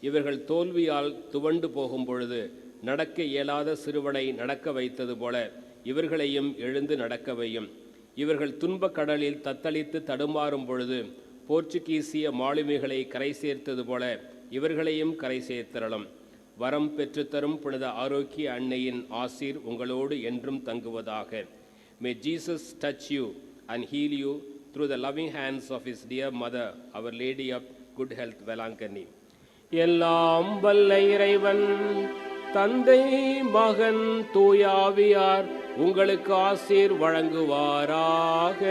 இவர்கள் தோல்வியால் துவண்டு போகும் பொழுது நடக்க இயலாத சிறுவனை நடக்க வைத்தது போல இவர்களையும் எழுந்து நடக்க வையும். இவர்கள் துன்பக் கடலில் தத்தளித்து தடுமாறும் பொழுது போர்ச்சுகீசிய மாலுமிகளை கரை சேர்த்தது போல இவர்களையும் கரை சேர்த்திரளும் வரம் பெற்றுத்தரும் புனித ஆரோக்கிய அன்னையின் ஆசீர் உங்களோடு என்றும் தங்குவதாக. May Jesus touch you and heal you through the loving hands of his dear mother our lady of good health Velankanni எல்லாம் வல்ல இறைவன். தந்தை மகன் தூயாவியார் உங்களுக்கு ஆசீர் வழங்குவாராக.